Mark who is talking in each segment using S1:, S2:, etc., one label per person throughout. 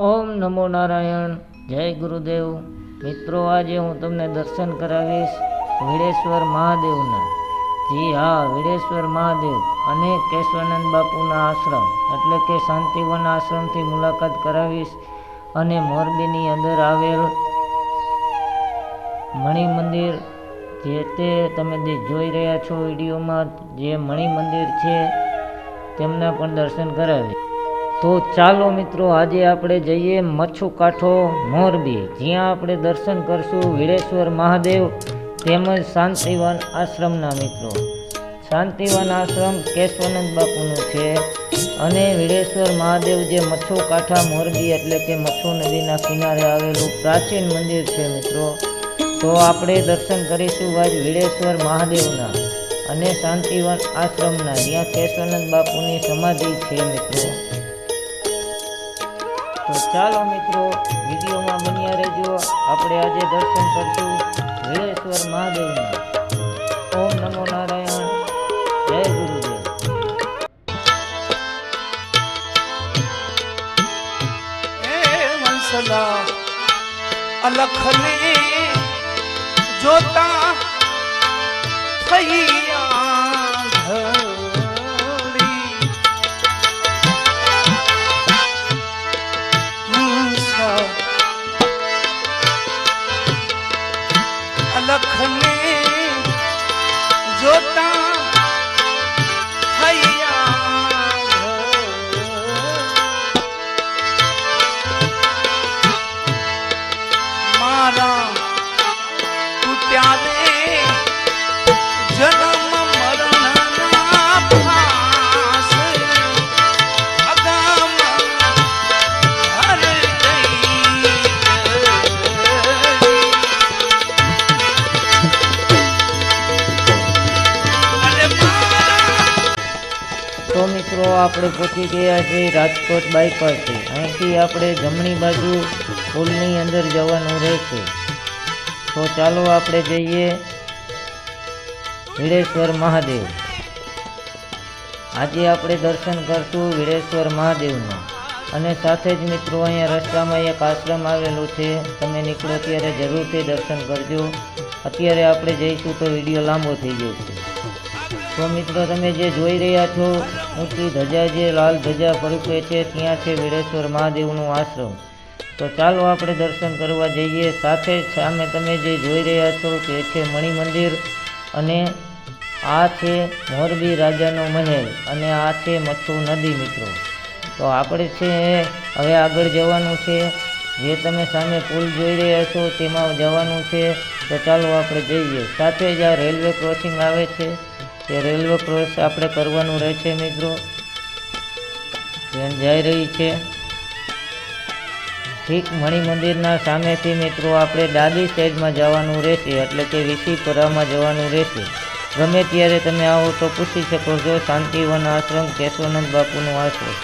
S1: ઓમ નમો નારાયણ. જય ગુરુદેવ. મિત્રો, આજે હું તમને દર્શન કરાવીશ વિડેશ્વર મહાદેવના. જી હા, વિડેશ્વર મહાદેવ અને કેશવાનંદ બાપુના આશ્રમ. એટલે કે શાંતિવન આશ્રમથી મુલાકાત કરાવીશ અને મોરબીની અંદર આવેલ મણિ મંદિર, જે તે તમે જોઈ રહ્યા છો વિડીયોમાં, જે મણિ મંદિર છે, તેમના પણ દર્શન કરાવીશ. તો ચાલો મિત્રો, આજે આપણે જઈએ મચ્છુ કાંઠો મોરબી. જ્યાં આપણે દર્શન કરશું વિડેશ્વર મહાદેવ તેમજ શાંતિવન આશ્રમના મિત્રો. શાંતિવન આશ્રમ કેશવાનંદ બાપુનું છે અને વિડેશ્વર મહાદેવ જે મચ્છુ કાંઠા મોરબી એટલે કે મચ્છુ નદીના કિનારે આવેલું પ્રાચીન મંદિર છે મિત્રો, તો આપણે દર્શન કરીશું આજ વિડેશ્વર મહાદેવના અને શાંતિવન આશ્રમના. જ્યાં કેશવાનંદ બાપુની સમાધિ છે મિત્રો. તો ચાલો મિત્રો, વિડીયોમાં બન્યા રહેજો. આપણે આજે દર્શન કરશું વિડેશ્વર મહાદેવના. ઓમ નમો નારાયણ. જય ગુરુદેવ.
S2: અલખને જોતા થઈ
S1: આપણે પહોંચી ગયા છે રાજકોટ બાયપાસે અહીંથી આપણે જમણી બાજુ પુલની અંદર જવાનું રહેશે. તો ચાલો આપણે જઈએ વિડેશ્વર મહાદેવ. આજે આપણે દર્શન કરશું વિડેશ્વર મહાદેવના. અને સાથે જ મિત્રો, અહીંયા રસ્તામાં એક આશ્રમ આવેલો છે. તમે નીકળો ત્યારે જરૂરથી દર્શન કરજો. અત્યારે આપણે જઈશું તો વીડિયો લાંબો થઈ જશે. તો મિત્રો, તમે જે જોઈ રહ્યા છો, ઊંચી ધજા જે લાલ ધજા પરુકે છે, ત્યાં છે વિડેશ્વર મહાદેવનું આશ્રમ. તો ચાલો આપણે દર્શન કરવા જઈએ. સાથે જ સામે તમે જે જોઈ રહ્યા છો તે છે મણિ મંદિર અને આ છે મોરબી રાજાનો મહેલ અને આ છે મચ્છુ નદી મિત્રો. તો આપણે છે હવે આગળ જવાનું છે. જે તમે સામે પુલ જોઈ રહ્યા છો, તેમાં જવાનું છે. તો ચાલો આપણે જઈએ. સાથે જ આ રેલવે ક્રોસિંગ આવે છે. તે રેલવે ક્રોસ આપણે કરવાનું રહે છે મિત્રો. ટ્રેન જઈ રહી છે. ઠીક મણિ મંદિરના સામેથી મિત્રો આપણે ડાબી સાઈડમાં જવાનું રહેશે, એટલે કે ઋષિપુરામાં જવાનું રહેશે. ગમે ત્યારે તમે આવો તો પૂછી શકો છો, શાંતિવન આશ્રમ કેશવાનંદ બાપુનો આશ્રમ.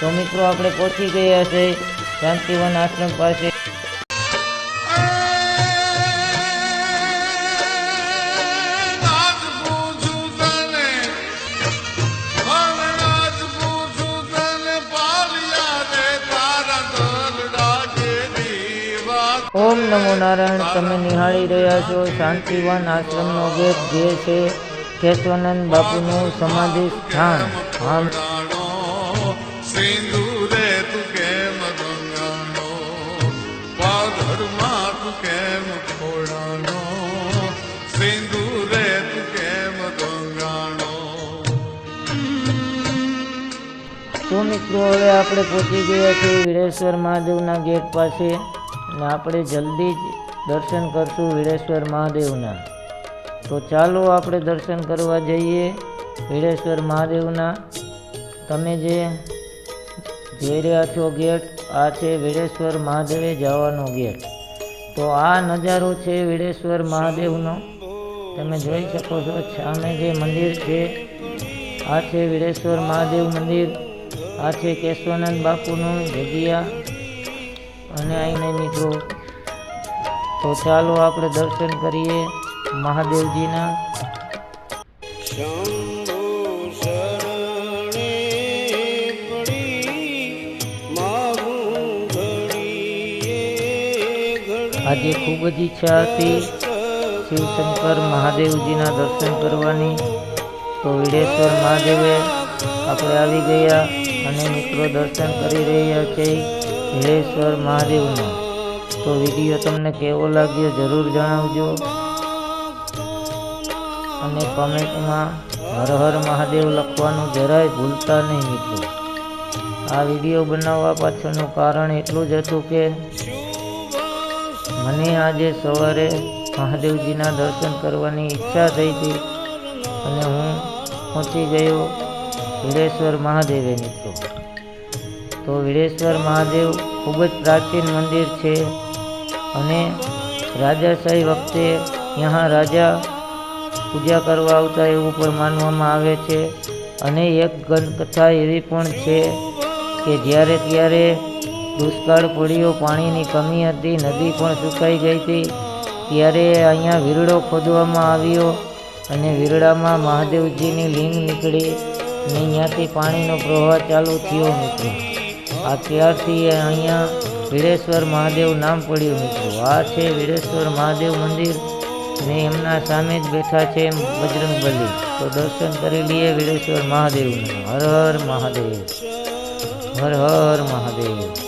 S1: તો મિત્રો આપણે પહોંચી ગયા છે, શાંતિવન આશ્રમ પાસે. નમો નારાયણ તમે નિહાળી રહ્યા છો. શાંતિવન આશ્રમનો ગેટ જે છે કેશવાનંદ બાપુનું સમાધિ સ્થાન.
S3: ગંગાનો? તો
S1: મિત્રો હવે આપણે પહોંચી ગયા છીએ વિરેશ્વર મહાદેવના ગેટ પાસે. અને આપણે જલ્દી જ દર્શન કરશું વિડેશ્વર મહાદેવના. તો ચાલો આપણે દર્શન કરવા જઈએ વિડેશ્વર મહાદેવના. તમે જે જોઈ રહ્યા છો ગેટ, આ છે વિડેશ્વર મહાદેવે જવાનો ગેટ. તો આ નજારો છે વિડેશ્વર મહાદેવનો. તમે જોઈ શકો છો સામે જે મંદિર છે, આ છે વિડેશ્વર મહાદેવ મંદિર. આ છે કેશવાનંદ બાપુનું જગ્યા. અને આવીને મિત્રો તો ચાલો આપણે દર્શન કરીએ મહાદેવજીના. આજે ખૂબ જ ઈચ્છા હતી શિવશંકર મહાદેવજીના દર્શન કરવાની. તો વિડેશ્વર મહાદેવે આપણે આવી ગયા અને મિત્રો દર્શન કરી રહ્યા છે વિડેશ્વર મહાદેવનો. તો વીડિયો તમને કેવો લાગ્યો જરૂર જણાવજો. અને કમેન્ટમાં હર હર મહાદેવ લખવાનું જરાય ભૂલતા નહીં મિત્રો. આ વીડિયો બનાવવા પાછળનું કારણ એટલું જ હતું કે મને આજે સવારે મહાદેવજીના દર્શન કરવાની ઈચ્છા થઈ હતી અને હું પહોંચી ગયો વિડેશ્વર મહાદેવે મિત્રો. તો વિરેશ્વર મહાદેવ ખૂબ જ પ્રાચીન મંદિર છે અને રાજાશાહી વખતે ત્યાં રાજા પૂજા કરવા આવતા એવું પણ માનવામાં આવે છે. અને એક ગંધકથા એવી પણ છે કે જ્યારે ત્યારે દુષ્કાળ પડ્યો, પાણીની કમી હતી, નદી પણ સુકાઈ ગઈ હતી, ત્યારે અહીંયા વીરડો ખોદવામાં આવ્યો અને વીરડામાં મહાદેવજીની લીંગ નીકળી અને અહીંયાથી પાણીનો પ્રવાહ ચાલુ થયો મિત્રો આ ત્યારથી અહીંયા વીરેશ્વર મહાદેવ નામ પડ્યું મિત્રો. આ છે વીરેશ્વર મહાદેવ મંદિર ને એમના સામે જ બેઠા છે બજરંગબલી. તો દર્શન કરી લઈએ વીરેશ્વર મહાદેવના. હર હર મહાદેવ. હર હર મહાદેવ.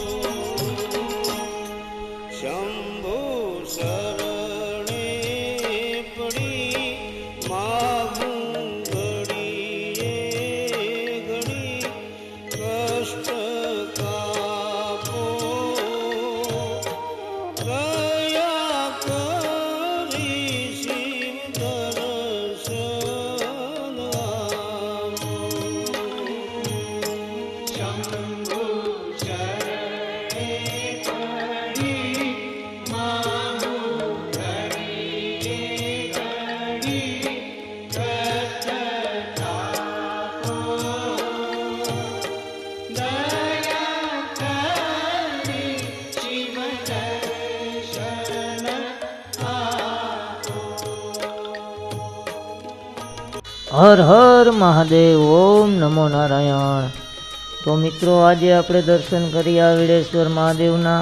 S1: હર હર મહાદેવ, ઓમ નમો નારાયણ. તો મિત્રો, આજે આપણે દર્શન કર્યા વિડેશ્વર મહાદેવના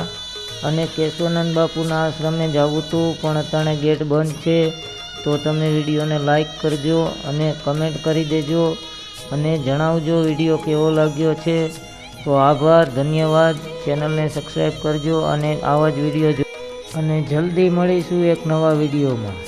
S1: અને કેશવાનંદ બાપુના આશ્રમે જવું હતું પણ અત્યારે ગેટ બંધ છે. તો તમે વિડીયોને લાઈક કરજો અને કમેન્ટ કરી દેજો અને જણાવજો વીડિયો કેવો લાગ્યો છે. તો આભાર, ધન્યવાદ. ચેનલને સબસ્ક્રાઈબ કરજો અને આવા જ વીડિયો અને જલ્દી મળીશું એક નવા વિડીયોમાં.